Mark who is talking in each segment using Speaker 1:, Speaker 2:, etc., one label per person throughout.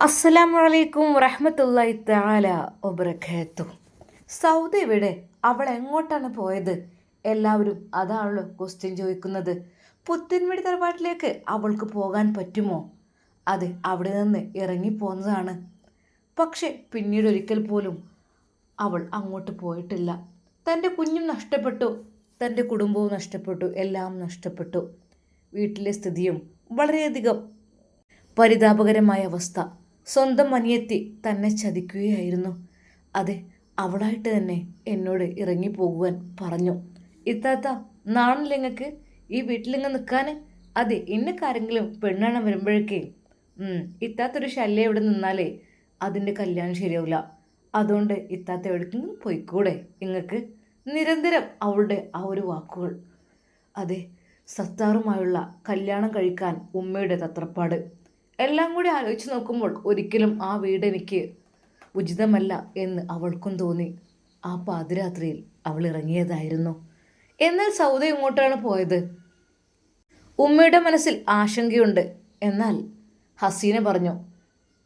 Speaker 1: അസ്സലാമു അലൈക്കും താല വബറകാത്തു സൗദി എവിടെ? അവൾ എങ്ങോട്ടാണ് പോയത്? എല്ലാവരും അതാണല്ലോ ക്വസ്റ്റ്യൻ ചോദിക്കുന്നത്. പുത്തൻവീട് തറവാട്ടിലേക്ക് അവൾക്ക് പോകാൻ പറ്റുമോ? അത് അവിടെ നിന്ന് ഇറങ്ങിപ്പോന്നതാണ് പക്ഷെ പിന്നീട് ഒരിക്കൽ പോലും അവൾ അങ്ങോട്ട് പോയിട്ടില്ല. തന്റെ കുഞ്ഞും നഷ്ടപ്പെട്ടു തന്റെ കുടുംബവും നഷ്ടപ്പെട്ടു എല്ലാം നഷ്ടപ്പെട്ടു. വീട്ടിലെ സ്ഥിതിയും വളരെയധികം പരിതാപകരമായ അവസ്ഥ. സ്വന്തം അനിയത്തി തന്നെ ചതിക്കുകയായിരുന്നു. അതെ അവളായിട്ട് തന്നെ എന്നോട് ഇറങ്ങിപ്പോകുവാൻ പറഞ്ഞു. ഇത്താത്ത നാണില്ല നിങ്ങൾക്ക് ഈ വീട്ടിലിങ്ങ് നിൽക്കാൻ അതെ ഇന്നക്കാരെങ്കിലും പെണ്ണാണ് വരുമ്പോഴേക്കേ. ഇത്താത്തൊരു ശല്യം ഇവിടെ നിന്നാലേ അതിന്റെ കല്യാണം ശരിയാവില്ല അതുകൊണ്ട് ഇത്താത്ത എവിടേക്കെങ്കിലും പോയിക്കൂടെ നിങ്ങൾക്ക് നിരന്തരം അവളുടെ ആ ഒരു വാക്കുകൾ. അതെ സത്താറുമായുള്ള കല്യാണം കഴിക്കാൻ ഉമ്മയുടെ തത്രപ്പാട്. എല്ലാം കൂടി ആലോചിച്ച് നോക്കുമ്പോൾ ഒരിക്കലും ആ വീട് എനിക്ക് ഉചിതമല്ല എന്ന് അവൾക്കും തോന്നി. ആ പാതിരാത്രിയിൽ അവൾ ഇറങ്ങിയതായിരുന്നു. എന്നാൽ സൗദ ഇങ്ങോട്ടാണ് പോയത്? ഉമ്മയുടെ മനസ്സിൽ ആശങ്കയുണ്ട്. എന്നാൽ ഹസീന പറഞ്ഞു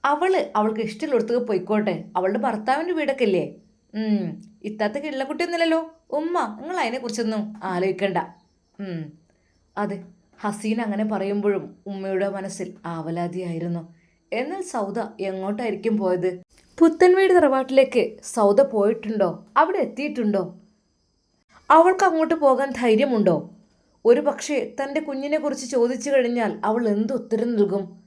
Speaker 1: അവൾ അവൾക്ക് ഇഷ്ടമുള്ളിടത്തേക്ക് പോയിക്കോട്ടെ. അവളുടെ ഭർത്താവിന്റെ വീടൊക്കെ ഇല്ലേ ഇത്താത്ത കിള്ളക്കുട്ടിയൊന്നുമില്ലല്ലോ ഉമ്മ നിങ്ങൾ അതിനെക്കുറിച്ചൊന്നും ആലോചിക്കണ്ട അതെ. ഹസീൻ അങ്ങനെ പറയുമ്പോഴും ഉമ്മയുടെ മനസ്സിൽ ആവലാതിയായിരുന്നു. എന്നാൽ സൗദ എങ്ങോട്ടായിരിക്കും പോയത്? പുത്തൻവീട് തറവാട്ടിലേക്ക് സൗദ പോയിട്ടുണ്ടോ? അവിടെ എത്തിയിട്ടുണ്ടോ? അവൾക്ക് അങ്ങോട്ട് പോകാൻ ധൈര്യമുണ്ടോ? ഒരു പക്ഷേ തന്റെ കുഞ്ഞിനെ കുറിച്ച് ചോദിച്ചു കഴിഞ്ഞാൽ അവൾ എന്ത് ഉത്തരം നൽകും?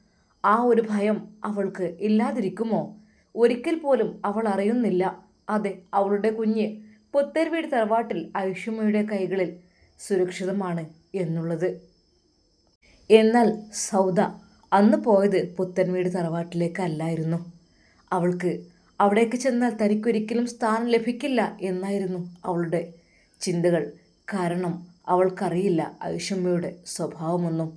Speaker 1: ആ ഒരു ഭയം അവൾക്ക് ഇല്ലാതിരിക്കുമോ? ഒരിക്കൽ പോലും അവൾ അറിയുന്നില്ല. അതെ അവളുടെ കുഞ്ഞ് പുത്തൻവീട് തറവാട്ടിൽ ഐഷുമയുടെ കൈകളിൽ സുരക്ഷിതമാണ് എന്നുള്ളത്. എന്നാൽ സൗദ അന്ന് പോയത് പുത്തൻവീട് തറവാട്ടിലേക്കല്ലായിരുന്നു. അവൾക്ക് അവിടേക്ക് ചെന്നാൽ തനിക്കൊരിക്കലും സ്ഥാനം ലഭിക്കില്ല എന്നായിരുന്നു അവളുടെ ചിന്തകൾ. കാരണം അവൾക്കറിയില്ല ഐഷമ്മയുടെ സ്വഭാവമൊന്നും.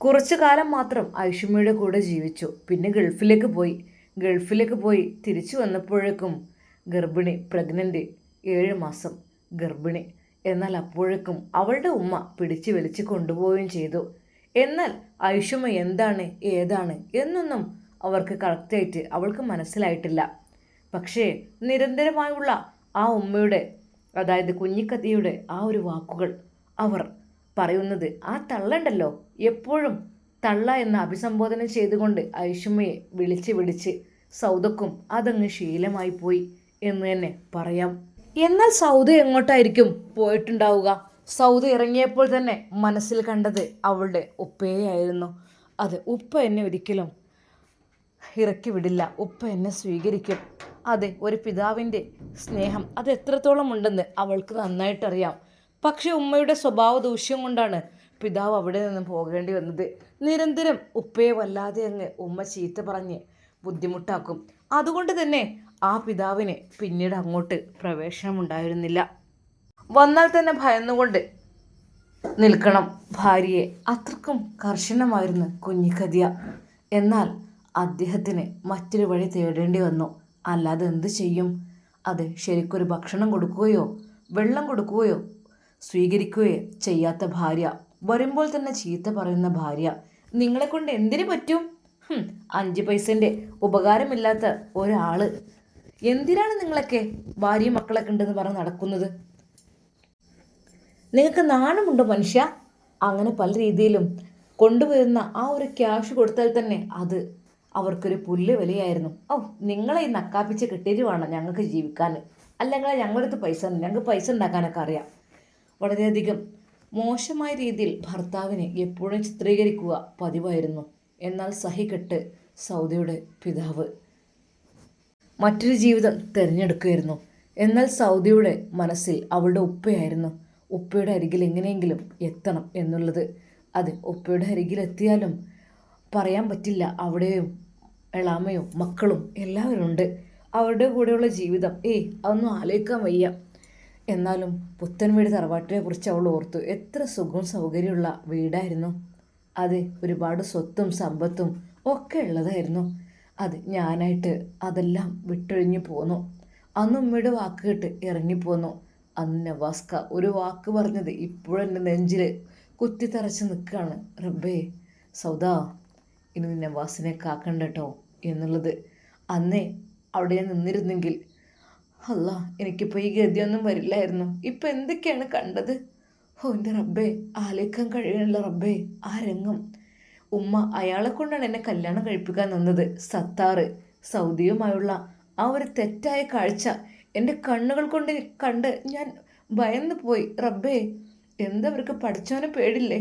Speaker 1: കുറച്ചു കാലം മാത്രം ഐഷമ്മയുടെ കൂടെ ജീവിച്ചു. പിന്നെ ഗൾഫിലേക്ക് പോയി. ഗൾഫിലേക്ക് പോയി തിരിച്ചു വന്നപ്പോഴേക്കും ഗർഭിണി പ്രഗ്നന്റ് ഏഴ് മാസം ഗർഭിണി എന്നാൽ അപ്പോഴേക്കും അവളുടെ ഉമ്മ പിടിച്ചു വലിച്ചു കൊണ്ടുപോവുകയും ചെയ്തു. എന്നാൽ ഐഷമ്മ എന്താണ് ഏതാണ് എന്നൊന്നും അവർക്ക് കറക്റ്റായിട്ട് അവൾക്ക് മനസ്സിലായിട്ടില്ല. പക്ഷേ നിരന്തരമായുള്ള ആ ഉമ്മയുടെ അതായത് കുഞ്ഞിക്കത്തിയുടെ ആ ഒരു വാക്കുകൾ അവർ പറയുന്നത് ആ തള്ളണ്ടല്ലോ. എപ്പോഴും തള്ള എന്ന അഭിസംബോധന ചെയ്തുകൊണ്ട് ഐഷമ്മയെ വിളിച്ച് വിളിച്ച് സൗദക്കും അതങ്ങ് ശീലമായി പോയി എന്ന് തന്നെ പറയാം. എന്നാൽ സൗദ എങ്ങോട്ടായിരിക്കും പോയിട്ടുണ്ടാവുക? സൗദ ഇറങ്ങിയപ്പോൾ തന്നെ മനസ്സിൽ കണ്ടത് അവളുടെ ഉപ്പയായിരുന്നു അത് ഉപ്പ എന്നെ ഒരിക്കലും ഇറക്കി വിടില്ല. ഉപ്പ എന്നെ സ്വീകരിക്കും. അതെ ഒരു പിതാവിന്റെ സ്നേഹം അത് എത്രത്തോളം ഉണ്ടെന്ന് അവൾക്ക് നന്നായിട്ടറിയാം. പക്ഷേ ഉമ്മയുടെ സ്വഭാവ ദൂഷ്യം കൊണ്ടാണ് പിതാവ് അവിടെ നിന്ന് പോകേണ്ടി വന്നത്. നിരന്തരം ഉപ്പയെ വല്ലാതെ അങ്ങ് ഉമ്മ ചീത്ത പറഞ്ഞ് ബുദ്ധിമുട്ടാക്കും. അതുകൊണ്ട് തന്നെ ആ പിതാവിന് പിന്നീട് അങ്ങോട്ട് പ്രവേശനമുണ്ടായിരുന്നില്ല. വന്നാൽ തന്നെ ഭയന്നുകൊണ്ട് നിൽക്കണം ഭാര്യയെ. അത്രക്കും കർശനമായിരുന്നു കുഞ്ഞിക്കതിയ. എന്നാൽ അദ്ദേഹത്തിന് മറ്റൊരു വഴി തേടേണ്ടി വന്നു. അല്ലാതെ എന്ത് ചെയ്യും? അത് ശരിക്കൊരു ഭക്ഷണം കൊടുക്കുകയോ വെള്ളം കൊടുക്കുകയോ സ്വീകരിക്കുകയോ ചെയ്യാത്ത ഭാര്യ. വരുമ്പോൾ തന്നെ ചീത്ത പറയുന്ന ഭാര്യ. നിങ്ങളെ കൊണ്ട് എന്തിനു പറ്റും? അഞ്ച് പൈസന്റെ ഉപകാരമില്ലാത്ത ഒരാൾ എന്തിനാണ് നിങ്ങളൊക്കെ ഭാര്യയും മക്കളൊക്കെ ഉണ്ടെന്ന് പറഞ്ഞ് നടക്കുന്നത്? നിങ്ങൾക്ക് നാണമുണ്ടോ മനുഷ്യ? അങ്ങനെ പല രീതിയിലും കൊണ്ടുവരുന്ന ആ ഒരു ക്യാഷ് കൊടുത്താൽ തന്നെ അത് അവർക്കൊരു പുല്ല് വിലയായിരുന്നു. ഓ നിങ്ങളെ ഈ നക്കാപ്പിച്ച് കിട്ടിയിട്ട് ഞങ്ങൾക്ക് ജീവിക്കാൻ. അല്ലെങ്കിൽ ഞങ്ങളുടെ പൈസ ഞങ്ങൾക്ക് പൈസ ഉണ്ടാക്കാനൊക്കെ അറിയാം. വളരെയധികം മോശമായ രീതിയിൽ ഭർത്താവിനെ എപ്പോഴും ചിത്രീകരിക്കുക പതിവായിരുന്നു. എന്നാൽ സഹികെട്ട് സൗദിയുടെ പിതാവ് മറ്റൊരു ജീവിതം തിരഞ്ഞെടുക്കുകയായിരുന്നു എന്നാൽ സൗദിയുടെ മനസ്സിൽ അവളുടെ ഉപ്പയായിരുന്നു. ഉപ്പയുടെ അരികിൽ എങ്ങനെയെങ്കിലും എത്തണം എന്നുള്ളത്. അത് ഉപ്പയുടെ അരികിൽ എത്തിയാലും പറയാൻ പറ്റില്ല. അവിടെയും എളാമയും മക്കളും എല്ലാവരും ഉണ്ട്. അവരുടെ കൂടെയുള്ള ജീവിതം ഏയ് അതൊന്നും ആലോചിക്കാൻ വയ്യ. എന്നാലും പുത്തൻ വീട് തറവാട്ടിനെ കുറിച്ച് അവൾ ഓർത്തു. എത്ര സുഖവും സൗകര്യമുള്ള വീടായിരുന്നു. അതെ ഒരുപാട് സ്വത്തും സമ്പത്തും ഒക്കെ ഉള്ളതായിരുന്നു. അത് ഞാനായിട്ട് അതെല്ലാം വിട്ടൊഴിഞ്ഞു പോന്നു. അന്ന് ഉമ്മയുടെ വാക്ക് കേട്ട് ഇറങ്ങിപ്പോന്നു അന്ന് നവാസ്ക ഒരു വാക്ക് പറഞ്ഞത് ഇപ്പോഴും എന്റെ നെഞ്ചിൽ കുത്തിത്തറച്ച് നിൽക്കുകയാണ് റബ്ബേ സൗദാ ഇനി നിന്നെ വാസിനെ കാക്കണ്ട കേട്ടോ എന്നുള്ളത്. അന്നേ അവിടെ ഞാൻ നിന്നിരുന്നെങ്കിൽ അല്ല എനിക്കിപ്പോൾ ഈ ഗതിയൊന്നും വരില്ലായിരുന്നു. ഇപ്പം എന്തൊക്കെയാണ് കണ്ടത്? ഓ എന്റെ റബ്ബേ ആലോചിക്കാൻ കഴിയണില്ല റബ്ബേ ആ രംഗം. ഉമ്മ അയാളെ കൊണ്ടാണ് എന്നെ കല്യാണം കഴിപ്പിക്കാൻ നിന്നത്. സത്താറ് സൗദിയുമായുള്ള ആ ഒരു തെറ്റായ കാഴ്ച എന്റെ കണ്ണുകൾ കൊണ്ട് കണ്ട് ഞാൻ ഭയന്നു പോയി. റബ്ബേ എന്തവർക്ക് പഠിച്ചവനെ പേടില്ലേ?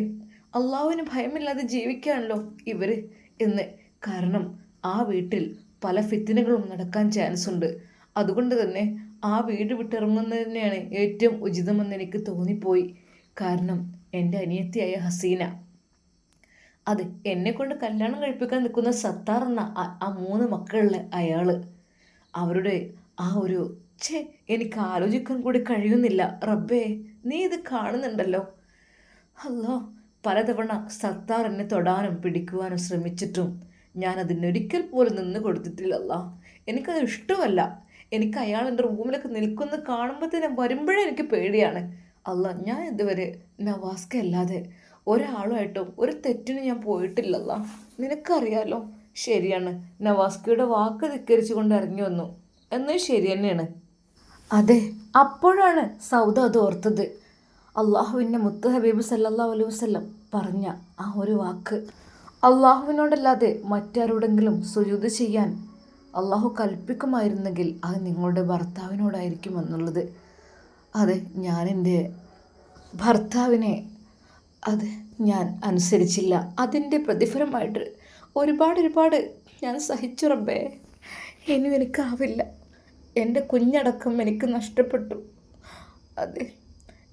Speaker 1: അള്ളാഹുവിന് ഭയമില്ലാതെ ജീവിക്കാണല്ലോ ഇവർ എന്ന്. കാരണം ആ വീട്ടിൽ പല ഫിത്തിനുകളും നടക്കാൻ ചാൻസ് ഉണ്ട്. അതുകൊണ്ട് തന്നെ ആ വീട് വിട്ടിറങ്ങുന്നത് തന്നെയാണ് ഏറ്റവും ഉചിതമെന്ന് എനിക്ക് തോന്നിപ്പോയി. കാരണം എന്റെ അനിയത്തിയായ ഹസീന അത് എന്നെ കൊണ്ട് കല്യാണം കഴിപ്പിക്കാൻ നിൽക്കുന്ന സത്താർ എന്ന ആ- മൂന്ന് മക്കളിലെ അയാൾ അവരുടെ ആ ഒരു ഛേ എനിക്ക് ആലോചിക്കാൻ കൂടി കഴിയുന്നില്ല. റബ്ബേ നീ ഇത് കാണുന്നുണ്ടല്ലോ. അല്ലോ പലതവണ സത്താർ എന്നെ തൊടാനും പിടിക്കുവാനും ശ്രമിച്ചിട്ടും ഞാൻ അതിനൊരിക്കൽ പോലും നിന്ന് കൊടുത്തിട്ടില്ലല്ല എനിക്കത് ഇഷ്ടമല്ല. എനിക്ക് അയാൾ എന്റെ റൂമിലൊക്കെ നിൽക്കുന്നത് കാണുമ്പോൾ തന്നെ വരുമ്പോഴേ എനിക്ക് പേടിയാണ്. അല്ല ഞാൻ ഇതുവരെ നവാസ്ക അല്ലാതെ ഒരാളുമായിട്ടും ഒരു തെറ്റിന് ഞാൻ പോയിട്ടില്ലല്ല. നിനക്കറിയാലോ? ശരിയാണ്. നവാസ്കിയുടെ വാക്ക് ധിക്കരിച്ചു കൊണ്ട് ഇറങ്ങി വന്നു. എന്നത് ശരി തന്നെയാണ്. അതെ അപ്പോഴാണ് സൗദ അത് ഓർത്തത്. അള്ളാഹുവിന്റെ മുത്ത് ഹബീബ് സല്ലാ അലൈഹി വസല്ലം പറഞ്ഞ ആ ഒരു വാക്ക്. അള്ളാഹുവിനോടല്ലാതെ മറ്റാരോടെങ്കിലും സുജൂത് ചെയ്യാൻ അള്ളാഹു കൽപ്പിക്കുമായിരുന്നെങ്കിൽ അത് നിങ്ങളുടെ ഭർത്താവിനോടായിരിക്കും എന്നുള്ളത്. അതെ ഞാൻ ഭർത്താവിനെ അത് ഞാൻ അനുസരിച്ചില്ല. അതിന്റെ പ്രതിഫലമായിട്ട് ഒരുപാട് ഒരുപാട് ഞാൻ സഹിച്ചു റബ്ബേ. ഇനി എനിക്കാവില്ല. എന്റെ കുഞ്ഞടക്കം എനിക്ക് നഷ്ടപ്പെട്ടു. അതെ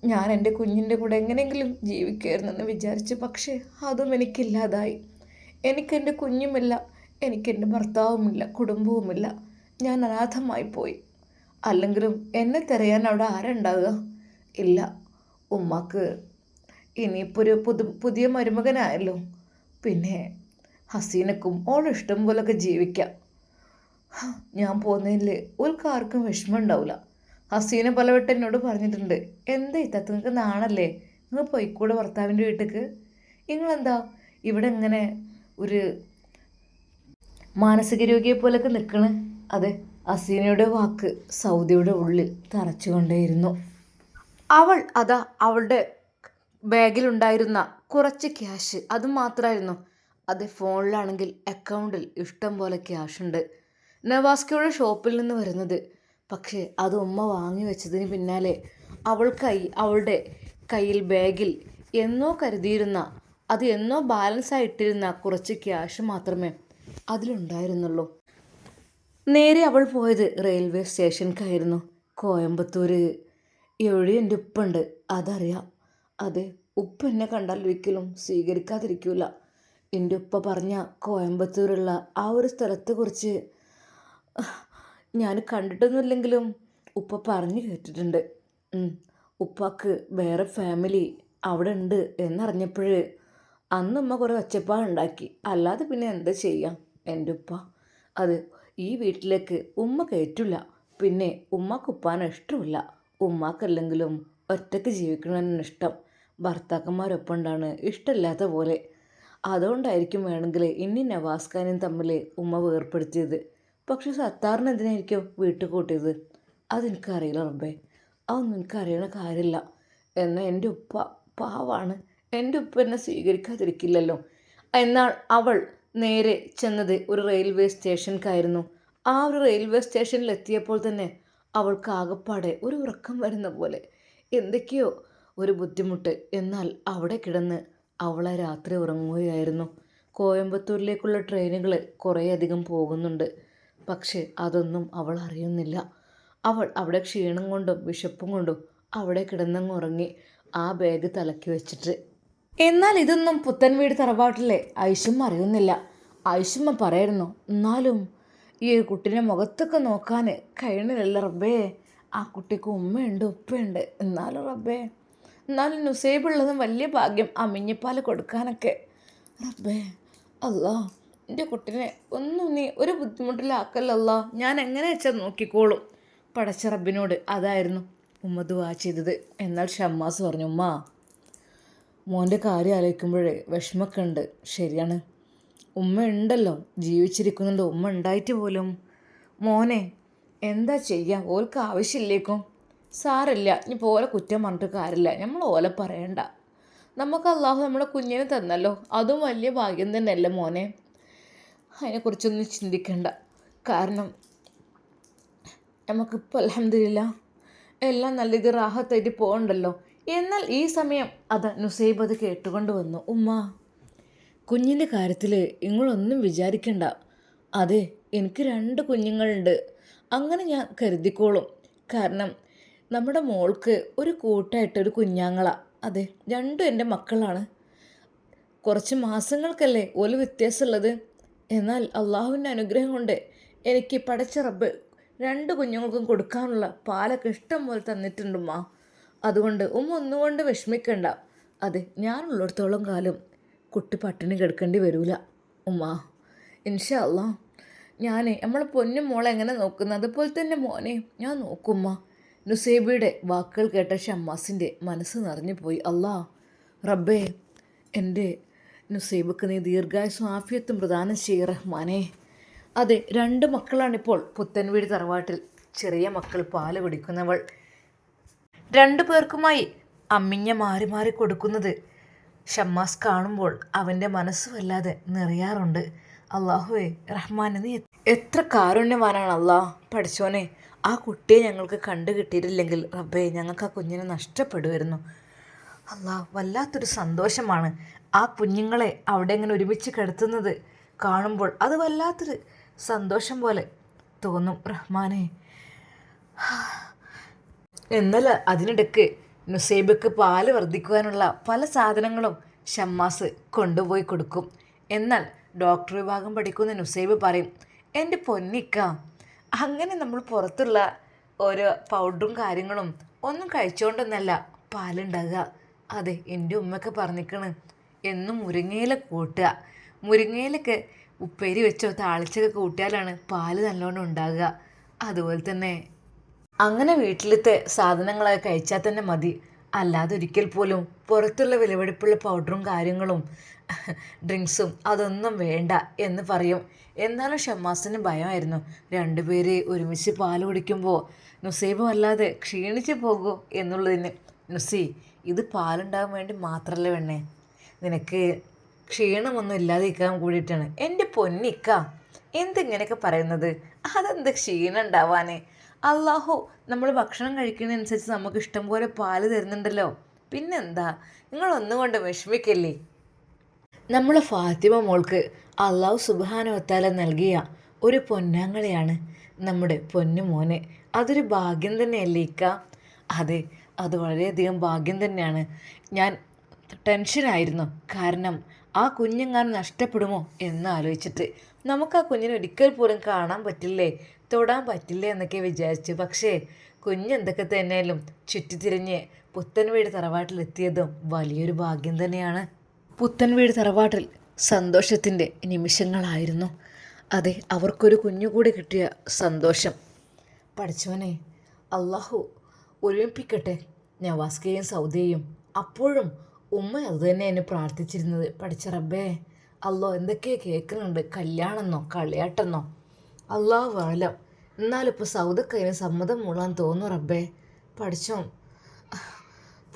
Speaker 1: ഞാൻ എന്റെ കുഞ്ഞിന്റെ കൂടെ എങ്ങനെയെങ്കിലും ജീവിക്കായിരുന്നെന്ന് വിചാരിച്ചു. പക്ഷേ അതും എനിക്കില്ലാതായി. എനിക്കെന്റെ കുഞ്ഞുമില്ല. എനിക്കെന്റെ ഭർത്താവുമില്ല. കുടുംബവുമില്ല. ഞാൻ അനാഥമായി പോയി. അല്ലെങ്കിലും എന്നെ തിരയാൻ അവിടെ ആരുണ്ടാവുക? ഇല്ല. ഉമ്മാക്ക് ഇനിയിപ്പോൾ ഒരു പുതു പുതിയ മരുമകനായല്ലോ. പിന്നെ ഹസീനക്കും ഓളും ഇഷ്ടം പോലൊക്കെ ജീവിക്കാം. ഞാൻ പോകുന്നതിൽ ഒരുക്കാർക്കും വിഷമം ഉണ്ടാവില്ല ഹസീന പലവട്ടം എന്നോട് പറഞ്ഞിട്ടുണ്ട് എന്താ ഇത്തത്ത് നിങ്ങൾക്ക് നാണല്ലേ? നിങ്ങൾ പോയിക്കൂടെ ഭർത്താവിന്റെ വീട്ടിലേക്ക് നിങ്ങളെന്താ ഇവിടെ ഇങ്ങനെ ഒരു മാനസിക രോഗിയെ പോലൊക്കെ നിൽക്കണ് അതെ ഹസീനയുടെ വാക്ക് സൗദിയുടെ ഉള്ളിൽ തറച്ചുകൊണ്ടേയിരുന്നു. അവൾ അതാ അവളുടെ ബാഗിലുണ്ടായിരുന്ന കുറച്ച് ക്യാഷ് അത് മാത്രമായിരുന്നു അത് ഫോണിലാണെങ്കിൽ അക്കൗണ്ടിൽ ഇഷ്ടം പോലെ ക്യാഷ് ഉണ്ട്. നവാസ്കയുടെ ഷോപ്പിൽ നിന്ന് വരുന്നത്. പക്ഷേ അത് ഉമ്മ വാങ്ങി വെച്ചതിന് പിന്നാലെ അവൾക്കായി അവളുടെ കയ്യിൽ ബാഗിൽ എന്നോ കരുതിയിരുന്ന അത് എന്നോ ബാലൻസ് ആയിട്ടിരുന്ന കുറച്ച് ക്യാഷ് മാത്രമേ അതിലുണ്ടായിരുന്നുള്ളൂ. നേരെ അവൾ പോയത് റെയിൽവേ സ്റ്റേഷനിലേക്കായിരുന്നു കോയമ്പത്തൂർ എവിടെ എന്റെ ഉപ്പുണ്ട്. അതറിയാം. അതെ ഉപ്പ എന്നെ കണ്ടാൽ ഒരിക്കലും സ്വീകരിക്കാതിരിക്കൂല. എന്റെ ഉപ്പ പറഞ്ഞ കോയമ്പത്തൂരുള്ള ആ ഒരു സ്ഥലത്തെക്കുറിച്ച് ഞാൻ കണ്ടിട്ടൊന്നുമില്ലെങ്കിലും ഉപ്പ പറഞ്ഞു കേട്ടിട്ടുണ്ട്. ഉപ്പാക്ക് വേറെ ഫാമിലി അവിടെ ഉണ്ട് എന്നറിഞ്ഞപ്പോൾ അന്ന് ഉമ്മ കുറേ ഒച്ചപ്പാടുണ്ടാക്കി അല്ലാതെ പിന്നെ എന്താ ചെയ്യാം? എന്റെ ഉപ്പ അത് ഈ വീട്ടിലേക്ക് ഉമ്മ കയറ്റില്ല പിന്നെ ഉമ്മാക്ക് ഉപ്പാനെ ഇഷ്ടമില്ല ഉമ്മാക്കല്ലെങ്കിലും ഒറ്റയ്ക്ക് ജീവിക്കണമെന്നിഷ്ടം ഭർത്താക്കന്മാരൊപ്പം ഉണ്ടാണ് ഇഷ്ടമില്ലാത്ത പോലെ. അതുകൊണ്ടായിരിക്കും വേണമെങ്കിൽ ഇനി നവാസ്ഖാനും തമ്മിൽ ഉമ്മ വേർപ്പെടുത്തിയത്. പക്ഷെ സത്താറിന് എന്തിനായിരിക്കും വീട്ടിൽ കൂട്ടിയത്? അതെനിക്കറിയില്ല റബ്ബേ. അതൊന്നും എനിക്കറിയണ കാര്യമില്ല. എന്നാൽ എന്റെ ഉപ്പ പാവാണ്. എന്റെ ഉപ്പ എന്നെ സ്വീകരിക്കാതിരിക്കില്ലല്ലോ. എന്നാൽ അവൾ നേരെ ചെന്നത് ഒരു റെയിൽവേ സ്റ്റേഷനിലേക്കായിരുന്നു ആ ഒരു റെയിൽവേ സ്റ്റേഷനിലെത്തിയപ്പോൾ തന്നെ അവൾക്ക് ആകപ്പാടെ ഒരു ഉറക്കം വരുന്ന പോലെ. എന്തൊക്കെയോ ഒരു ബുദ്ധിമുട്ട്. എന്നാൽ അവിടെ കിടന്ന് അവളെ രാത്രി ഉറങ്ങുകയായിരുന്നു. കോയമ്പത്തൂരിലേക്കുള്ള ട്രെയിനുകൾ കുറേയധികം പോകുന്നുണ്ട്. പക്ഷേ അതൊന്നും അവൾ അറിയുന്നില്ല. അവൾ അവിടെ ക്ഷീണം കൊണ്ടും വിശപ്പും കൊണ്ടും അവിടെ കിടന്നങ്ങ് ഉറങ്ങി ആ ബാഗ് തലക്കി വെച്ചിട്ട്. എന്നാൽ ഇതൊന്നും പുത്തൻ വീട് തറവാട്ടിലെ ഐശുമ്മ അറിയുന്നില്ല. ഐഷുമ്മ പറയായിരുന്നു എന്നാലും ഈ ഒരു കുട്ടീനെ മുഖത്തൊക്കെ നോക്കാൻ കഴിയണില്ല റബ്ബേ. ആ കുട്ടിക്ക് ഉമ്മയുണ്ട് ഉപ്പയുണ്ട്. എന്നാലും റബ്ബേ എന്നാലും നുസൈബുള്ളതും വലിയ ഭാഗ്യം അമിഞ്ഞപ്പാൽ കൊടുക്കാനൊക്കെ. റബ്ബേ അല്ലാ എന്റെ കുട്ടിനെ ഒന്നും നീ ഒരു ബുദ്ധിമുട്ടിലാക്കല്ലല്ല. ഞാൻ എങ്ങനെ വെച്ചാൽ നോക്കിക്കോളും? പടച്ച റബ്ബിനോട് അതായിരുന്നു ഉമ്മ ദുവാ ചെയ്തത്. എന്നാൽ ഷമ്മാസ് പറഞ്ഞു ഉമ്മ മോന്റെ കാര്യം ആലോചിക്കുമ്പോഴേ വിഷമൊക്കെ ഉണ്ട്. ശരിയാണ്. ഉമ്മ ഉണ്ടല്ലോ ജീവിച്ചിരിക്കുന്നുണ്ട്. ഉമ്മ ഉണ്ടായിട്ട് പോലും. മോനെ എന്താ ചെയ്യുക ഓൾക്ക് ആവശ്യമില്ലേക്കും. സാരല്ല ഇനി പോലെ കുറ്റം പറഞ്ഞിട്ട് കാര്യമില്ല നമ്മൾ ഓലെ പറയണ്ട. നമുക്ക് അള്ളാഹു നമ്മുടെ കുഞ്ഞിനെ തന്നല്ലോ. അതും വലിയ ഭാഗ്യം തന്നെയല്ലേ മോനെ? അതിനെക്കുറിച്ചൊന്നും ചിന്തിക്കണ്ട. കാരണം നമുക്കിപ്പോൾ അലഹമില്ല എല്ലാം നല്ല ഇത് റാഹത്തായിട്ട് പോകണ്ടല്ലോ. എന്നാൽ ഈ സമയം അത് നുസൈബ് അത് കേട്ടുകൊണ്ട് വന്നു. ഉമ്മ കുഞ്ഞിന്റെ കാര്യത്തിൽ നിങ്ങളൊന്നും വിചാരിക്കണ്ട. അതെ എനിക്ക് രണ്ട് കുഞ്ഞുങ്ങളുണ്ട്. അങ്ങനെ ഞാൻ കരുതിക്കോളും. കാരണം നമ്മുടെ മോൾക്ക് ഒരു കൂട്ടായിട്ടൊരു കുഞ്ഞാങ്ങള. അതെ രണ്ടും എന്റെ മക്കളാണ്. കുറച്ച് മാസങ്ങൾക്കല്ലേ ഒരു വ്യത്യാസമുള്ളത്? എന്നാൽ അള്ളാഹുവിന്റെ അനുഗ്രഹം കൊണ്ട് എനിക്ക് പടച്ച റബ്ബ് രണ്ട് കുഞ്ഞുങ്ങൾക്കും കൊടുക്കാനുള്ള പാലൊക്കെ ഇഷ്ടം പോലെ തന്നിട്ടുണ്ട് മാ അതുകൊണ്ട് ഉമ്മ ഒന്നുകൊണ്ട് വിഷമിക്കണ്ട. അതെ ഞാനുള്ളിടത്തോളം കാലം കുട്ടി പട്ടിണി കിടക്കേണ്ടി വരൂല ഉമ്മ. ഇൻഷാ അള്ളാ. ഞാൻ നമ്മളെ പൊന്നും മോളെ എങ്ങനെ നോക്കുന്നത് അതുപോലെ തന്നെ മോനെ ഞാൻ നോക്കുമ്മ നുസൈബയുടെ വാക്കുകൾ കേട്ട ഷമ്മാസിന്റെ മനസ്സ് നിറഞ്ഞു പോയി അല്ലാ റബ്ബേ എന്റെ നുസൈബക്ക് നീ ദീർഘായുസും ആഫിയത്തും പ്രദാനം ചെയ്യ റഹ്മാനെ. അതെ രണ്ട് മക്കളാണിപ്പോൾ പുത്തൻവീട് തറവാട്ടിൽ. ചെറിയ മക്കൾ പാൽ കുടിക്കുന്നവൾ രണ്ടു പേർക്കുമായി അമ്മിഞ്ഞ മാറി മാറി കൊടുക്കുന്നത് ഷമ്മാസ് കാണുമ്പോൾ അവന്റെ മനസ്സ് വല്ലാതെ നിറയാറുണ്ട്. അള്ളാഹുവേ റഹ്മാൻ നീ എത്ര കാരുണ്യവാനാണ് അള്ളാഹ് പഠിച്ചോനെ. ആ കുട്ടിയെ ഞങ്ങൾക്ക് കണ്ടു കിട്ടിയിട്ടില്ലെങ്കിൽ റബ്ബേ ഞങ്ങൾക്ക് ആ കുഞ്ഞിനെ നഷ്ടപ്പെടുമായിരുന്നു. അള്ളാഹ് വല്ലാത്തൊരു സന്തോഷമാണ് ആ കുഞ്ഞുങ്ങളെ അവിടെ ഇങ്ങനെ ഒരുമിച്ച് കിടത്തുന്നത് കാണുമ്പോൾ. അത് വല്ലാത്തൊരു സന്തോഷം പോലെ തോന്നും റഹ്മാനെ. എന്നാൽ അതിനിടയ്ക്ക് നുസൈബക്ക് പാൽ വർദ്ധിക്കുവാനുള്ള പല സാധനങ്ങളും ഷമ്മാസ് കൊണ്ടുപോയി കൊടുക്കും. എന്നാൽ ഡോക്ടർ വിഭാഗം പഠിക്കുന്ന നുസൈബ് പറയും എന്റെ പൊന്നിക്ക അങ്ങനെ നമ്മൾ പുറത്തുള്ള ഓരോ പൗഡറും കാര്യങ്ങളും ഒന്നും കഴിച്ചുകൊണ്ടൊന്നല്ല പാലുണ്ടാകുക അതെ എന്റെ ഉമ്മയൊക്കെ പറഞ്ഞിക്കണ് എന്നും മുരിങ്ങയില കൂട്ടുക. മുരിങ്ങയിലൊക്കെ ഉപ്പേരി വെച്ചോ താളിച്ചൊക്കെ കൂട്ടിയാലാണ് പാൽ നല്ലോണം ഉണ്ടാകുക അതുപോലെ തന്നെ അങ്ങനെ വീട്ടിലത്തെ സാധനങ്ങളൊക്കെ കഴിച്ചാൽ തന്നെ മതി. അല്ലാതെ ഒരിക്കൽ പോലും പുറത്തുള്ള വിലപിടിപ്പുള്ള പൗഡറും കാര്യങ്ങളും ഡ്രിങ്ക്സും അതൊന്നും വേണ്ട എന്ന് പറയും. എന്നാലും ഷമ്മാസിന് ഭയമായിരുന്നു. രണ്ടുപേര് ഒരുമിച്ച് പാൽ കുടിക്കുമ്പോൾ നുസൈബ് വല്ലാതെ ക്ഷീണിച്ച് പോകുമോ എന്നുള്ളതിന് നുസി ഇത് പാലുണ്ടാകാൻ വേണ്ടി മാത്രമല്ല വേണേ നിനക്ക് ക്ഷീണമൊന്നും ഇല്ലാതിരിക്കാൻ കൂടിയിട്ടാണ് എന്റെ പൊന്നിക്ക. എന്തിങ്ങനെയൊക്കെ പറയുന്നത്? അതെന്ത് ക്ഷീണം ഉണ്ടാവാനേ? അള്ളാഹു നമ്മൾ ഭക്ഷണം കഴിക്കുന്നതനുസരിച്ച് നമുക്ക് ഇഷ്ടം പോലെ പാൽ തരുന്നുണ്ടല്ലോ. പിന്നെന്താ? നിങ്ങൾ ഒന്നുകൊണ്ട് വിഷമിക്കല്ലേ? നമ്മളെ ഫാത്തിമ മോൾക്ക് അള്ളാഹു സുബാനവത്താല നൽകിയ ഒരു പൊന്നാങ്ങളെയാണ് നമ്മുടെ പൊന്നു മോനെ. അതൊരു ഭാഗ്യം തന്നെയല്ലേ ഇക്ക? അതെ അത് വളരെയധികം ഭാഗ്യം തന്നെയാണ്. ഞാൻ ടെൻഷനായിരുന്നു. കാരണം ആ കുഞ്ഞെങ്ങാനും നഷ്ടപ്പെടുമോ എന്ന് ആലോചിച്ചിട്ട്. നമുക്ക് ആ കുഞ്ഞിനെ ഒരിക്കൽ പോലും കാണാൻ പറ്റില്ലേ? തൊടാൻ പറ്റില്ലേ എന്നൊക്കെ വിചാരിച്ചു. പക്ഷേ കുഞ്ഞെന്തൊക്കെ തന്നെയാലും ചുറ്റിത്തിരിഞ്ഞ് പുത്തൻ വീട് തറവാട്ടിലെത്തിയതും വലിയൊരു ഭാഗ്യം തന്നെയാണ്. പുത്തൻ വീട് തറവാട്ടിൽ സന്തോഷത്തിന്റെ നിമിഷങ്ങളായിരുന്നു. അതെ അവർക്കൊരു കുഞ്ഞുകൂടി കിട്ടിയ സന്തോഷം. പഠിച്ചവനെ അള്ളാഹു ഒരുമിപ്പിക്കട്ടെ. നവാസ്കയും സൗദിയും അപ്പോഴും ഉമ്മ അത് തന്നെ എന്നെ പ്രാർത്ഥിച്ചിരുന്നത്. പഠിച്ച റബ്ബേ അല്ലോ എന്തൊക്കെയോ കേൾക്കുന്നുണ്ട്? കല്യാണമെന്നോ കളിയാട്ടെന്നോ? അള്ളാഹു ആലം. എന്നാലിപ്പോൾ സൗദക്കതിന് സമ്മതം മൂളാൻ തോന്നുന്നു റബ്ബേ. പഠിച്ചോ?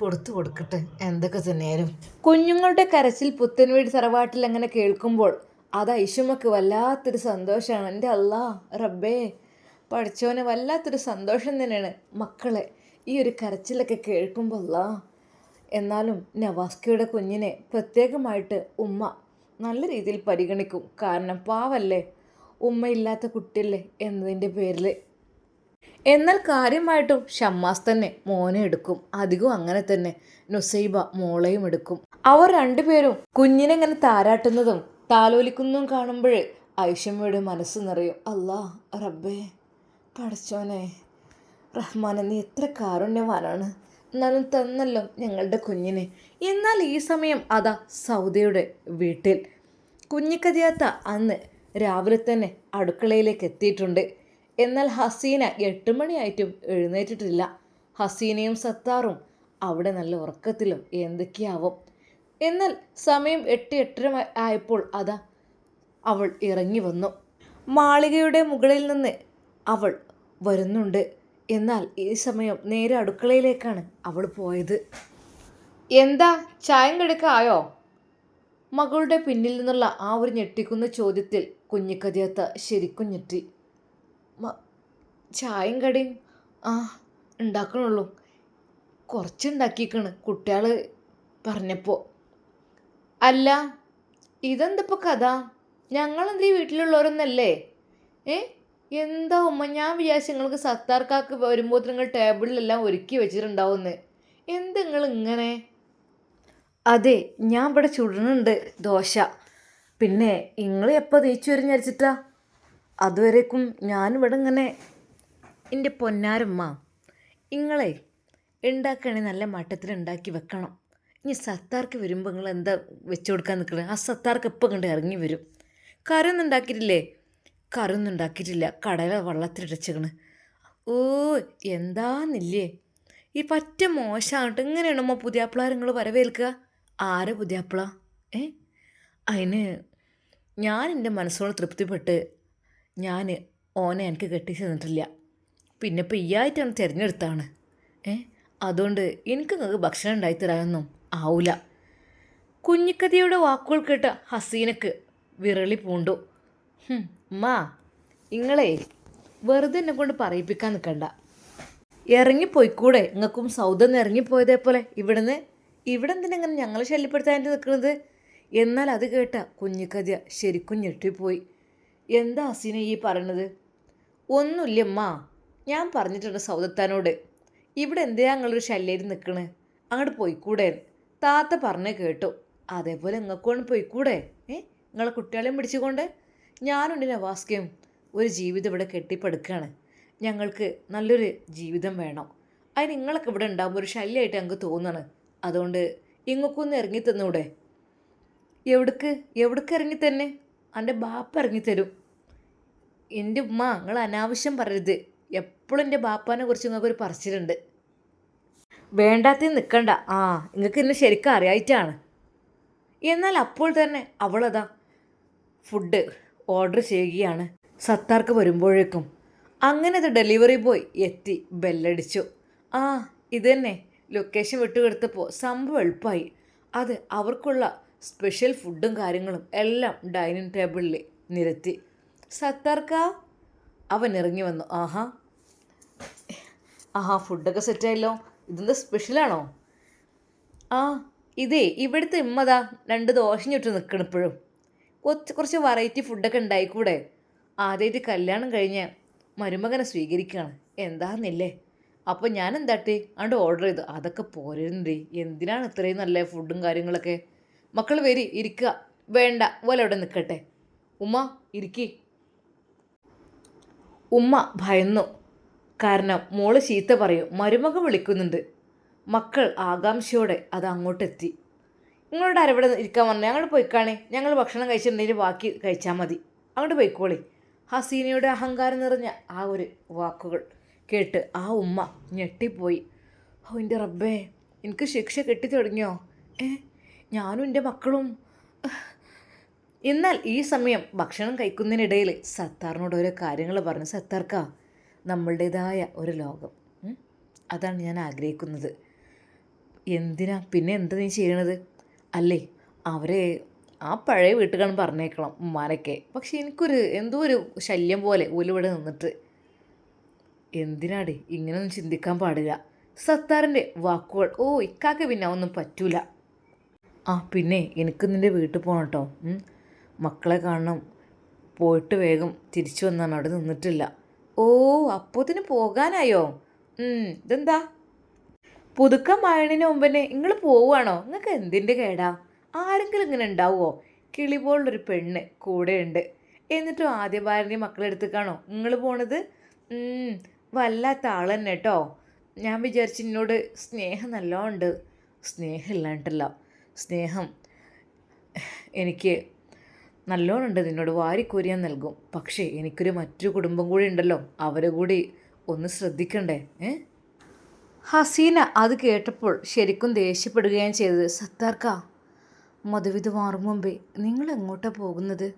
Speaker 1: പുറത്തു കൊടുക്കട്ടെ. എന്തൊക്കെ തന്നെയാലും കുഞ്ഞുങ്ങളുടെ കരച്ചിൽ പുത്തൻവീട് തറവാട്ടിൽ അങ്ങനെ കേൾക്കുമ്പോൾ അത് ഐഷുമക്ക് വല്ലാത്തൊരു സന്തോഷമാണ് എന്റെ അല്ലാ റബ്ബേ. പഠിച്ചവന് വല്ലാത്തൊരു സന്തോഷം തന്നെയാണ് മക്കളെ ഈ ഒരു കരച്ചിലൊക്കെ കേൾക്കുമ്പോൾ അല്ലാ. എന്നാലും നവാസ്കയുടെ കുഞ്ഞിനെ പ്രത്യേകമായിട്ട് ഉമ്മ നല്ല രീതിയിൽ പരിഗണിക്കും. കാരണം പാവല്ലേ ഉമ്മയില്ലാത്ത കുട്ടിയല്ലേ എന്നതിന്റെ പേരിൽ. എന്നാൽ കാര്യമായിട്ടും ഷമ്മാസ് തന്നെ മോനെ എടുക്കും. അധികവും അങ്ങനെ തന്നെ നുസൈബ മോളെയും എടുക്കും. അവർ രണ്ടുപേരും കുഞ്ഞിനെ ഇങ്ങനെ താരാട്ടുന്നതും താലോലിക്കുന്നതും കാണുമ്പോൾ ഐഷമ്മയുടെ മനസ്സ് നിറയും. അല്ലാ റബ്ബേ പഠിച്ചോനെ റഹ്മാനെ നീ എത്ര കാരുണ്യവാനാണ്. എന്നാലും തന്നല്ലോ ഞങ്ങളുടെ കുഞ്ഞിനെ. എന്നാൽ ഈ സമയം അതാ സൗദയുടെ വീട്ടിൽ. കുഞ്ഞിക്കതിയാത്ത അന്ന് രാവിലെ തന്നെ അടുക്കളയിലേക്ക് എത്തിയിട്ടുണ്ട്. എന്നാൽ ഹസീന എട്ട് മണിയായിട്ടും എഴുന്നേറ്റിട്ടില്ല. ഹസീനയും സത്താറും അവിടെ നല്ല ഉറക്കത്തിലും എന്തൊക്കെയാവും. എന്നാൽ സമയം എട്ട് എട്ടര ആയപ്പോൾ അതാ അവൾ ഇറങ്ങി വന്നു. മാളികയുടെ മുകളിൽ നിന്ന് അവൾ വരുന്നുണ്ട്. എന്നാൽ ഈ സമയം നേരെ അടുക്കളയിലേക്കാണ് അവൾ പോയത്. എന്താ? ചായം കിടക്കായോ? മകളുടെ പിന്നിൽ നിന്നുള്ള ആ ഒരു ഞെട്ടിക്കുന്ന ചോദ്യത്തിൽ കുഞ്ഞിക്കതിയത്ത ശരിക്കും ഞെട്ടി. ചായയും കടിയും. ആ ഉണ്ടാക്കണുള്ളൂ കുറച്ച് കുറച്ചുണ്ടാക്കിക്കണ് കുട്ടികൾ പറഞ്ഞപ്പോൾ അല്ല ഇതെന്തിപ്പോൾ കഥ? ഞങ്ങളെന്ത് ഈ വീട്ടിലുള്ളവരൊന്നല്ലേ? ഏ എന്താ ഉമ്മ ഞാൻ വിചാരിച്ചു നിങ്ങൾക്ക് സത്താർക്കാക്ക് വരുമ്പോൾ നിങ്ങൾ ടേബിളിലെല്ലാം ഒരുക്കി വെച്ചിട്ടുണ്ടാവുമെന്ന് എന്ത് നിങ്ങൾ ഇങ്ങനെ? അതെ ഞാൻ ഇവിടെ ചുടണുണ്ട് ദോശ. പിന്നെ നിങ്ങൾ എപ്പോൾ തേച്ചു വരും വിചാരിച്ചിട്ടാ അതുവരേക്കും ഞാനിവിടെ ഇങ്ങനെ എന്റെ പൊന്നാരമ്മ ഇങ്ങളെ ഉണ്ടാക്കണേ നല്ല മട്ടത്തിൽ ഉണ്ടാക്കി വെക്കണം. ഇനി സത്താർക്ക് വരുമ്പോൾ നിങ്ങൾ എന്താ വെച്ച് കൊടുക്കാൻ നിൽക്കണേ ആ സത്താർക്ക് എപ്പോൾ കണ്ട് ഇറങ്ങി വരും? കറിയൊന്നും ഉണ്ടാക്കിയിട്ടില്ലേ കറിയൊന്നും ഉണ്ടാക്കിയിട്ടില്ല കടല വെള്ളത്തിലിടച്ചേക്കണ് ഓ എന്താന്നില്ലേ ഈ പറ്റ മോശമാകട്ടെ ഇങ്ങനെയാണ് അമ്മ പുതിയാപ്പിള നിങ്ങൾ വരവേൽക്കുക ആരെ പുതിയാപ്പിള ഏ? അതിന് ഞാൻ എന്റെ മനസ്സോട് തൃപ്തിപ്പെട്ട് ഞാൻ ഓനെ എനിക്ക് കെട്ടിച്ച് തന്നിട്ടില്ല. പിന്നെ ഇപ്പോൾ ആയിട്ടാണ് തിരഞ്ഞെടുത്താണ്. ഏ? അതുകൊണ്ട് എനിക്ക് നിങ്ങൾക്ക് ഭക്ഷണം ഉണ്ടായി തരാനൊന്നും ആവൂല. കുഞ്ഞിക്കതിയുടെ വാക്കുകൾ കേട്ട ഹസീനക്ക് വിരളി പൂണ്ടു. മാ നിങ്ങളെ വെറുതെ എന്നെ കൊണ്ട് പറയിപ്പിക്കാൻ നിൽക്കണ്ട ഇറങ്ങിപ്പോയിക്കൂടെ? നിങ്ങൾക്കും സൗദന്ന് ഇറങ്ങിപ്പോയതേ പോലെ ഇവിടുന്ന്? ഇവിടെ എന്തിനാ ഇങ്ങനെ ഞങ്ങളെ ശല്യപ്പെടുത്താനായിട്ട് നിൽക്കുന്നത് എന്നാൽ അത് കേട്ട കുഞ്ഞിക്കതിയ ശരിക്കും ഞെട്ടിപ്പോയി. എന്താ ഹസീന ഈ പറയണത്? ഒന്നുമില്ലമ്മ ഞാൻ പറഞ്ഞിട്ടുണ്ട് സൗദത്താനോട് ഇവിടെ എന്തിനാ നിങ്ങളൊരു ശല്യം നിൽക്കണ് അങ്ങോട്ട് പോയിക്കൂടെ? താത്ത പറഞ്ഞേ കേട്ടു. അതേപോലെ നിങ്ങൾക്കൊന്ന് പോയിക്കൂടെ? ഏ? നിങ്ങളെ കുട്ടികളെയും പിടിച്ചുകൊണ്ട്? ഞാനുണ്ട് നവാസ്കയും. ഒരു ജീവിതം ഇവിടെ കെട്ടിപ്പടുക്കുകയാണ് ഞങ്ങൾക്ക് നല്ലൊരു ജീവിതം വേണം. അതിന് നിങ്ങളൊക്കെ ഇവിടെ ഉണ്ടാകുമ്പോൾ ഒരു ശല്യമായിട്ട് ഞങ്ങൾക്ക് തോന്നണ്. അതുകൊണ്ട് ഇങ്ങക്കൊന്ന് ഇറങ്ങി തന്നൂടെ എവിടക്ക്? എവിടക്ക് ഇറങ്ങി തന്നെ എന്റെ ബാപ്പ ഇറങ്ങിത്തരും. എന്റെ ഉമ്മ നിങ്ങൾ അനാവശ്യം പറയരുത്. എപ്പോഴും എന്റെ ബാപ്പാനെ കുറിച്ച് നിങ്ങൾക്കൊരു പറച്ചിലുണ്ട്. വേണ്ടാത്ത നിൽക്കണ്ട ആ നിങ്ങൾക്ക് ഇന്ന് ശരിക്കും അറിയായിട്ടാണ്. എന്നാൽ അപ്പോൾ തന്നെ അവളതാ. ഫുഡ് ഓർഡർ ചെയ്യുകയാണ്. സത്താർക്ക് വരുമ്പോഴേക്കും. അങ്ങനെ അത് ഡെലിവറി ബോയ് എത്തി ബെല്ലടിച്ചു. ആ ഇത് തന്നെ. ലൊക്കേഷൻ വിട്ടുകൊടുത്തപ്പോൾ സംഭവം എളുപ്പമായി. അത് അവർക്കുള്ള സ്പെഷ്യൽ ഫുഡും കാര്യങ്ങളും എല്ലാം ഡൈനിങ് ടേബിളിൽ നിരത്തി. സത്താർക്ക? അവൻ ഇറങ്ങി വന്നു. ആഹാ ആഹാ ഫുഡൊക്കെ സെറ്റായല്ലോ ഇതെന്താ സ്പെഷ്യലാണോ ആ ഇതേ ഇവിടുത്തെ ഇമ്മതാ രണ്ട് ദോശ ചുട്ട് നിൽക്കണം ഇപ്പോഴും. കുറച്ച് കുറച്ച് വെറൈറ്റി ഫുഡൊക്കെ ഉണ്ടായിക്കൂടെ. ആദ്യമായിട്ട് കല്യാണം കഴിഞ്ഞ് മരുമകനെ സ്വീകരിക്കുകയാണ്. എന്താന്നില്ലേ? അപ്പോൾ ഞാൻ എന്താട്ടെ അങ്ങോട്ട് ഓർഡർ ചെയ്തു. അതൊക്കെ പോരുന്നുണ്ട് എന്തിനാണ് ഇത്രയും നല്ല ഫുഡും കാര്യങ്ങളൊക്കെ? മക്കൾ വരി ഇരിക്കുക വേണ്ട പോലെ അവിടെ നിൽക്കട്ടെ ഉമ്മ ഇരിക്കി. ഉമ്മ ഭയന്നു. കാരണം മോൾ ചീത്ത പറയും മരുമകൾ വിളിക്കുന്നുണ്ട്. മക്കൾ ആകാംക്ഷയോടെ അത് അങ്ങോട്ടെത്തി. നിങ്ങളോട് അരവിടെ ഇരിക്കാൻ പറഞ്ഞു ഞങ്ങൾ പോയിക്കാണേ. ഞങ്ങൾ ഭക്ഷണം കഴിച്ചിട്ടുണ്ടെങ്കിൽ ബാക്കി കഴിച്ചാൽ മതി. അങ്ങോട്ട് പോയിക്കോളി. ഹസീനയുടെ അഹങ്കാരം നിറഞ്ഞ ആ ഒരു വാക്കുകൾ കേട്ട് ആ ഉമ്മ ഞെട്ടിപ്പോയി. ഓ എന്റെ റബ്ബേ എനിക്ക് ശിക്ഷ കെട്ടി തുടങ്ങിയോ? ഏ ഞാനും എന്റെ മക്കളും. എന്നാൽ ഈ സമയം ഭക്ഷണം കഴിക്കുന്നതിനിടയിൽ സത്താറിനോട് ഓരോ കാര്യങ്ങൾ പറഞ്ഞു. സത്താർക്ക നമ്മളുടേതായ ഒരു ലോകം. അതാണ് ഞാൻ ആഗ്രഹിക്കുന്നത്. എന്തിനാ? പിന്നെ എന്താ നീ ചെയ്യണത്? അല്ലേ? അവരെ ആ പഴയ വീട്ടുകാരൻ പറഞ്ഞേക്കണം ഉമ്മാനൊക്കെ. പക്ഷെ എനിക്കൊരു എന്തോ ഒരു ശല്യം പോലെ ഒലിവിടെ നിന്നിട്ട്. എന്തിനാടി? ഇങ്ങനെയൊന്നും ചിന്തിക്കാൻ പാടില്ല. സത്താറിന്റെ വാക്കുകൾ ഓ ഇക്കാക്ക് പിന്നെ ഒന്നും പറ്റൂല. ആ പിന്നെ എനിക്ക് നിന്റെ വീട്ടിൽ പോകണം കേട്ടോ മക്കളെ കാണണം. പോയിട്ട് വേഗം തിരിച്ചു വന്നാണ്. അവിടെ നിന്നിട്ടില്ല. ഓ അപ്പോത്തിന് പോകാനായോ? ഇതെന്താ? പുതുക്കം മഴണിന് മുമ്പന്നെ നിങ്ങൾ പോവുകയാണോ നിങ്ങൾക്ക് എന്തിന്റെ കേടാ? ആരെങ്കിലും ഇങ്ങനെ ഉണ്ടാവുമോ കിളി പോലുള്ളൊരു പെണ്ണ് കൂടെയുണ്ട്. എന്നിട്ടും ആദ്യ ഭാര്യന്റെ മക്കളെടുത്തേക്കാണോ നിങ്ങൾ പോണത്? വല്ലാത്ത ആൾ തന്നെ കേട്ടോ ഞാൻ വിചാരിച്ചു എന്നോട് സ്നേഹം നല്ലോണ്ട്. ഉണ്ട് സ്നേഹം ഇല്ലാണ്ടല്ല. സ്നേഹം എനിക്ക് നല്ലോണം ഉണ്ട് നിന്നോട് വാരിക്കോരിയാൻ നൽകും. പക്ഷേ എനിക്കൊരു മറ്റൊരു കുടുംബം കൂടി ഉണ്ടല്ലോ അവരെ കൂടി ഒന്ന് ശ്രദ്ധിക്കണ്ടേ? ഏ? ഹസീന അത് കേട്ടപ്പോൾ ശരിക്കും ദേഷ്യപ്പെടുകയും ചെയ്തത്. സത്താർക്ക മധുവിധ മാറും മുമ്പേ നിങ്ങൾ എങ്ങോട്ടാണ് പോകുന്നത്?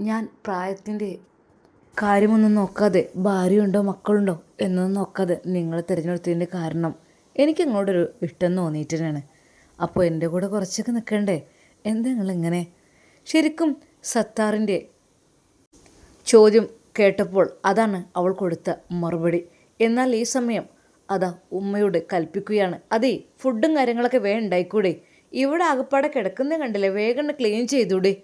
Speaker 1: ഞാൻ പ്രായത്തിന്റെ കാര്യമൊന്നും നോക്കാതെ ഭാര്യയുണ്ടോ മക്കളുണ്ടോ എന്നൊന്നും നോക്കാതെ നിങ്ങൾ തിരഞ്ഞെടുത്തതിന്റെ കാരണം എനിക്ക് ഇങ്ങോട്ടൊരു ഇഷ്ടം തോന്നിയിട്ടാണ് അപ്പോൾ എന്റെ കൂടെ കുറച്ചൊക്കെ നിൽക്കണ്ടേ? എന്താ നിങ്ങളിങ്ങനെ? ശരിക്കും സത്താറിന്റെ ചോദ്യം കേട്ടപ്പോൾ അതാണ് അവൾ കൊടുത്ത മറുപടി. എന്നാൽ ഈ സമയം അതാ ഉമ്മയോട് കൽപ്പിക്കുകയാണ്. അതെ ഫുഡും കാര്യങ്ങളൊക്കെ വേണ്ടായിക്കൂടെ ഇവിടെ ആകപ്പാടെ കിടക്കുന്ന കണ്ടില്ലേ? വേഗം ക്ലീൻ ചെയ്തൂടെ?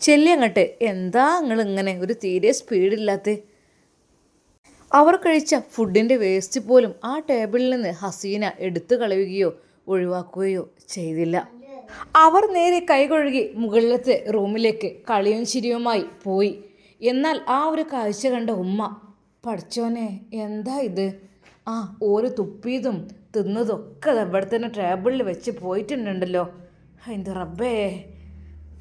Speaker 1: ചെല്ലി അങ്ങട്ട്. എന്താ നിങ്ങൾ ഇങ്ങനെ ഒരു തീരെ സ്പീഡില്ലാത്ത അവർ കഴിച്ച ഫുഡിന്റെ വേസ്റ്റ് പോലും ആ ടേബിളിൽ നിന്ന് ഹസീന എടുത്തു കളയുകയോ ഒഴിവാക്കുകയോ ചെയ്തില്ല. അവർ നേരെ കൈകൊഴുകി മുകളിലത്തെ റൂമിലേക്ക് കളിയും ചിരിയുമായി പോയി. എന്നാൽ ആ ഒരു കാഴ്ച കണ്ട ഉമ്മ പഠിച്ചോനെ എന്താ ഇത്? ആ ഓര് തുപ്പിയതും തിന്നതൊക്കെ ഇവിടെ തന്നെ ടേബിളിൽ വെച്ച് പോയിട്ടുണ്ടല്ലോ അതിന്റെ റബ്ബേ.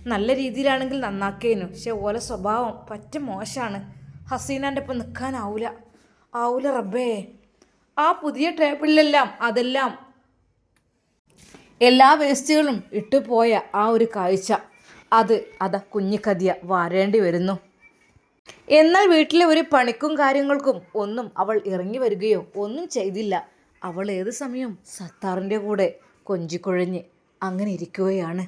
Speaker 1: നല്ല രീതിയിലാണെങ്കിൽ നന്നാക്കേനു. പക്ഷെ ഓല സ്വഭാവം പറ്റ മോശമാണ് ഹസീനാന്റെ ഒപ്പം നിൽക്കാനാവൂല. ആവൂല റബ്ബേ. ആ പുതിയ ടേബിളിലെല്ലാം അതെല്ലാം എല്ലാ വേസ്റ്റുകളും ഇട്ടുപോയ ആ ഒരു കാഴ്ച. അത് അത കുഞ്ഞിക്കതിയ വരേണ്ടി വരുന്നു. എന്നാൽ വീട്ടിലെ ഒരു പണിക്കും കാര്യങ്ങൾക്കും ഒന്നും അവൾ ഇറങ്ങി വരികയോ ഒന്നും ചെയ്തില്ല. അവൾ ഏത് സമയവും സത്താറിന്റെ കൂടെ കൊഞ്ചിക്കുഴഞ്ഞ് അങ്ങനെ ഇരിക്കുകയാണ്.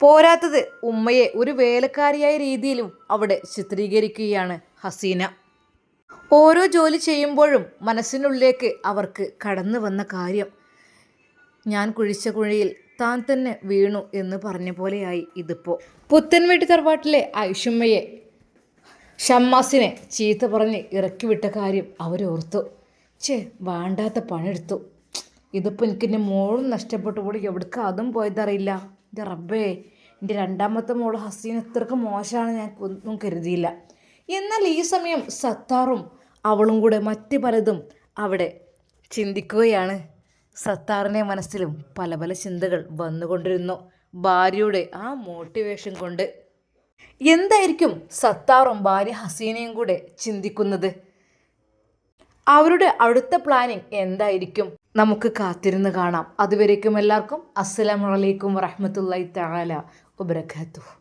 Speaker 1: പോരാത്തത് ഉമ്മയെ ഒരു വേലക്കാരിയായ രീതിയിലും അവിടെ ചിത്രീകരിക്കുകയാണ് ഹസീന. ഓരോ ജോലി ചെയ്യുമ്പോഴും മനസ്സിനുള്ളിലേക്ക് അവർക്ക് കടന്നു വന്ന കാര്യം. ഞാൻ കുഴിച്ച കുഴിയിൽ താൻ തന്നെ വീണു എന്ന് പറഞ്ഞ പോലെയായി ഇതിപ്പോൾ പുത്തൻവീട്ടി തറവാട്ടിലെ ഐഷുമ്മയെ ഷമ്മാസിനെ ചീത്ത പറഞ്ഞ് ഇറക്കി വിട്ട കാര്യം അവരോർത്തു. ചേ വേണ്ടാത്ത പണെടുത്തു ഇതിപ്പോൾ എനിക്ക് എന്റെ മോളും നഷ്ടപ്പെട്ടു കൂടി എവിടേക്ക് അതും പോയതറിയില്ല. എന്റെ റബ്ബേ എന്റെ രണ്ടാമത്തെ മോൾ ഹസീൻ ഇത്രക്ക് മോശമാണ് ഞാൻ ഒന്നും കരുതിയില്ല. എന്നാൽ ഈ സമയം സത്താറും അവളും കൂടെ മറ്റ് പലതും അവിടെ ചിന്തിക്കുകയാണ്. സത്താറിന്റെ മനസ്സിലും പല പല ചിന്തകൾ വന്നുകൊണ്ടിരുന്നു. ഭാര്യയുടെ ആ മോട്ടിവേഷൻ കൊണ്ട് എന്തായിരിക്കും സത്താറും ഭാര്യ ഹസീനയും കൂടെ ചിന്തിക്കുന്നത്? അവരുടെ അടുത്ത പ്ലാനിങ് എന്തായിരിക്കും? നമുക്ക് കാത്തിരുന്ന് കാണാം. അതുവരേക്കും എല്ലാവർക്കും അസ്സലാമലൈക്കും വറഹമത്തല്ലാ തആല വബറകാതുഹു.